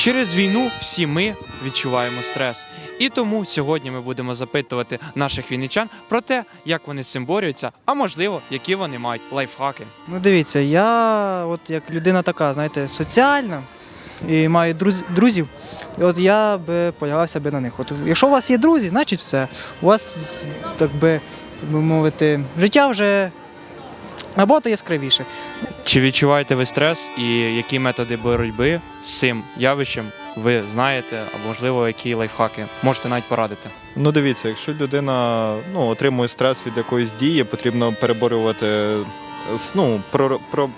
Через війну всі ми відчуваємо стрес. І тому сьогодні ми будемо запитувати наших вінничан про те, як вони з цим борються, а можливо, які вони мають лайфхаки. Ну дивіться, я от як людина така, знаєте, соціальна і маю друз, друзів. І от я би полягався би на них. От якщо у вас є друзі, значить все. У вас, так би, би мовити, життя вже набагато яскравіше. Чи відчуваєте ви стрес і які методи боротьби з цим явищем ви знаєте, а можливо, які лайфхаки можете навіть порадити? Ну, дивіться, якщо людина ну, отримує стрес від якоїсь дії, потрібно переборювати, е, ну, про, про,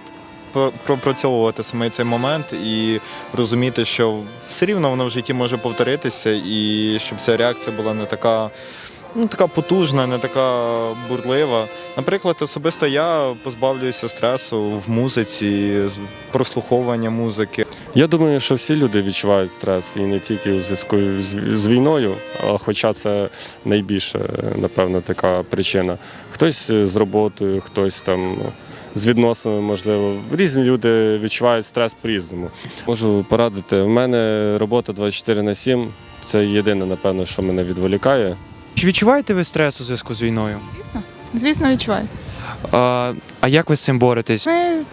пропрацьовувати саме цей момент і розуміти, що все рівно воно в житті може повторитися, і щоб ця реакція була не така. Ну, така потужна, не така бурлива. Наприклад, особисто я позбавлююся стресу в музиці, з прослуховування музики. Я думаю, що всі люди відчувають стрес і не тільки у зв'язку з, війною, хоча це найбільша, напевно, така причина. Хтось з роботою, хтось там з відносинами, можливо. Різні люди відчувають стрес по-різному. Можу порадити. В мене робота 24 на 7. Це єдине, напевно, що мене відволікає. Чи відчуваєте ви стрес у зв'язку з війною? Звісно, звісно, відчуваю. А, а як ви з цим боретесь? Ми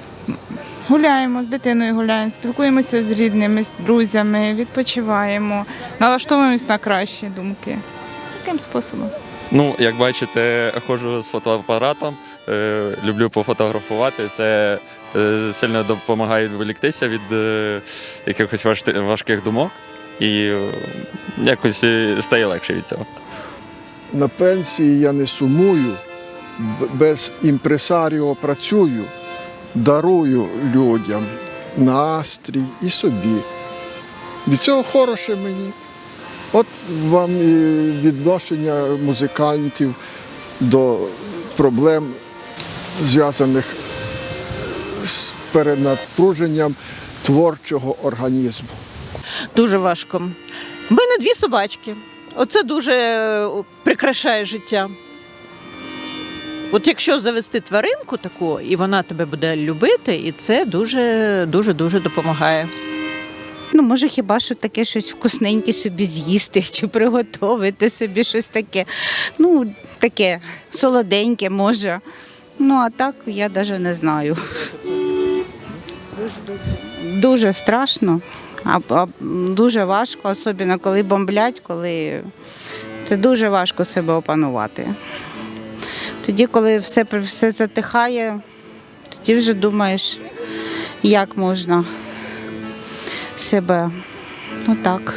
гуляємо з дитиною, гуляємо, спілкуємося з рідними, з друзями, відпочиваємо, налаштовуємось на кращі думки. Таким способом. Ну, як бачите, ходжу з фотоапаратом, е, люблю пофотографувати. Це е, сильно допомагає відволіктися від е, якихось важких думок і е, якось е, стає легше від цього. На пенсії я не сумую, без імпресаріо працюю, дарую людям настрій і собі. Від цього хороше мені. От вам і відношення музикантів до проблем, зв'язаних з перенапруженням творчого організму. Дуже важко. У мене дві собачки. Оце дуже е, прикрашає життя. От якщо завести тваринку таку, і вона тебе буде любити, і це дуже дуже дуже допомагає. Ну, може, хіба що таке щось вкусненьке собі з'їсти чи приготувати собі щось таке. Ну, таке солоденьке може. Ну, а так я навіть не знаю. Дуже страшно, а, а дуже важко, особливо коли бомблять, коли це дуже важко себе опанувати. Тоді, коли все, все затихає, тоді вже думаєш, як можна себе. Ну так.